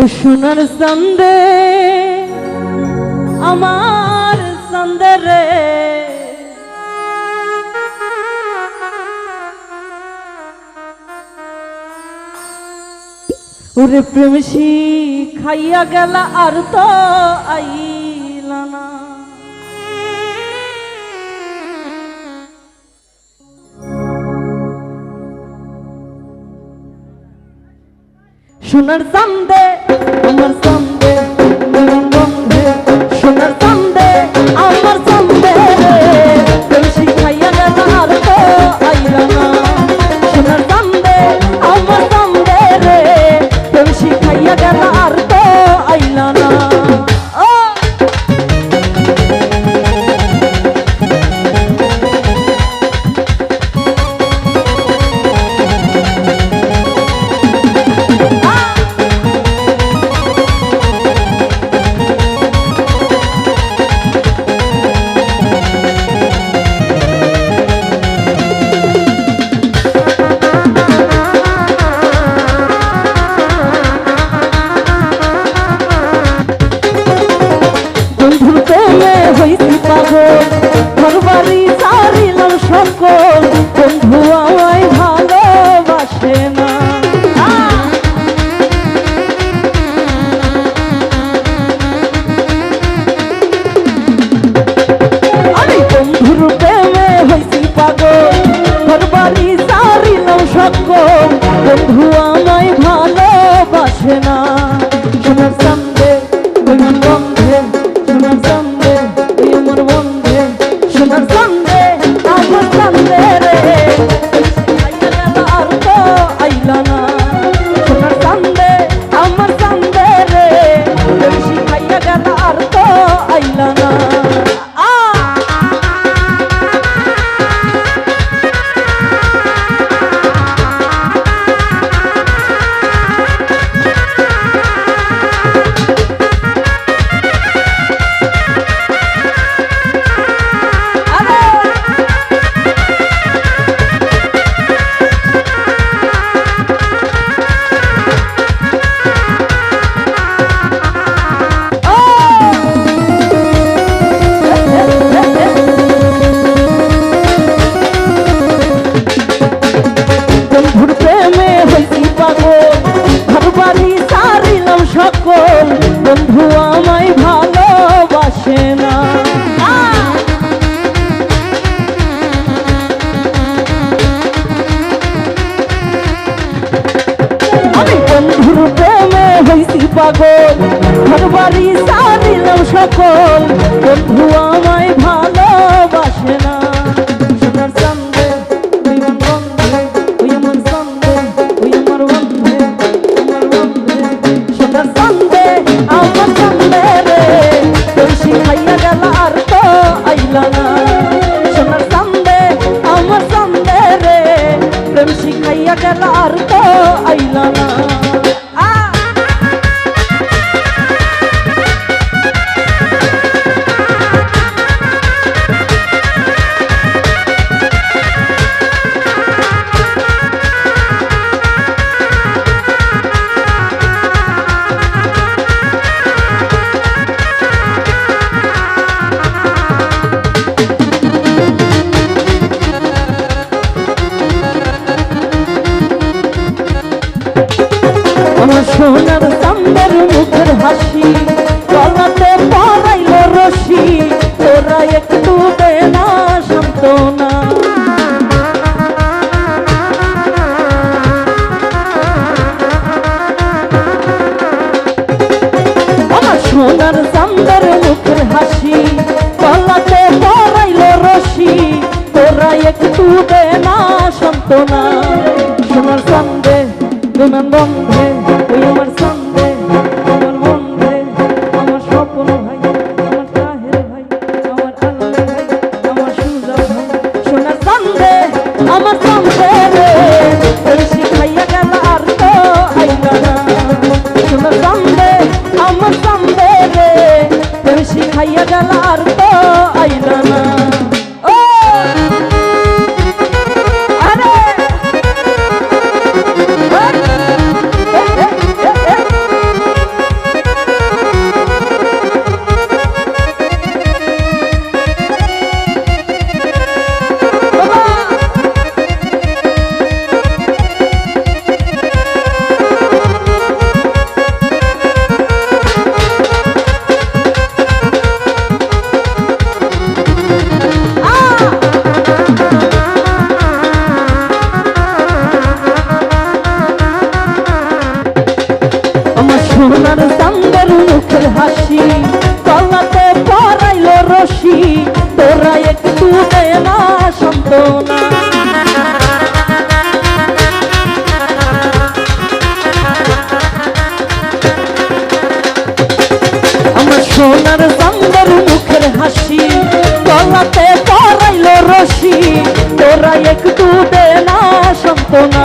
ও সোনার সন্দে আমার সন্দে রে। ওরে প্রেম খাইয়া গেল আর তো আইলা না। সোনার সন্দে আমার সন্দে louco! পাগল ঘর বাড়ি সারিলাম সকল। বন্ধু আমায় ভালোবাসে না। সোনার খাইয়া গেল আর তো সোনার চান্দের মুখের হাসি গলাতে পড়াইল রশি। তোরা একটু দে না সান্ত্বনা। আমার সোনার চান্দের মুখের হাসি গলাতে পড়াইল রশি। তোরা একটু দে না সান্ত্বনা। সোনার চান্দে বিমান বন্ধে ওই আমার সন্ধে আমার সোনার বাংলার মুখের হাসি গলাতে পড়াইল রশি। তোরা একটু দে না সম্পনা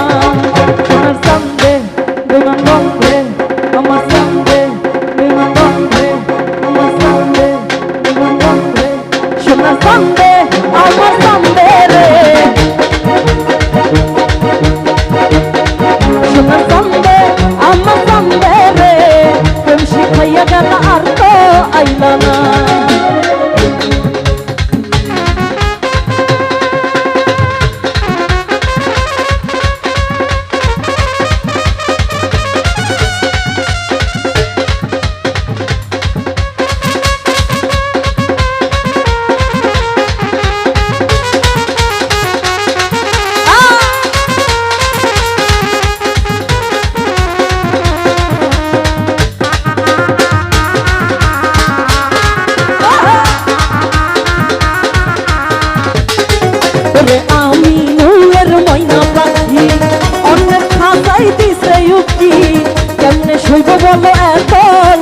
বলো এত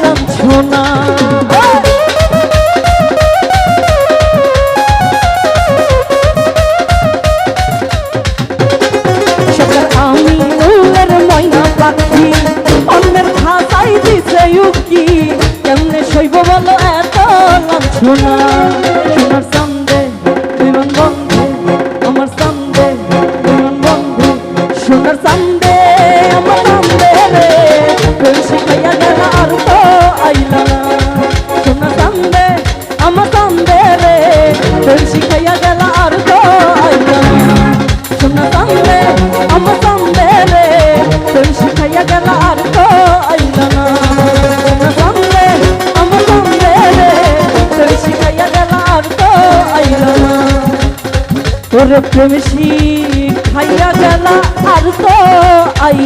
লাঞ্ছনা আমি উলের ময়না পাখি, অন্যের খাতায় দিছে ইউকি কেমনে শৈব বলো এত লাঞ্ছনা ওরে প্রেমসি খাইয়া গেলা আর তো আই।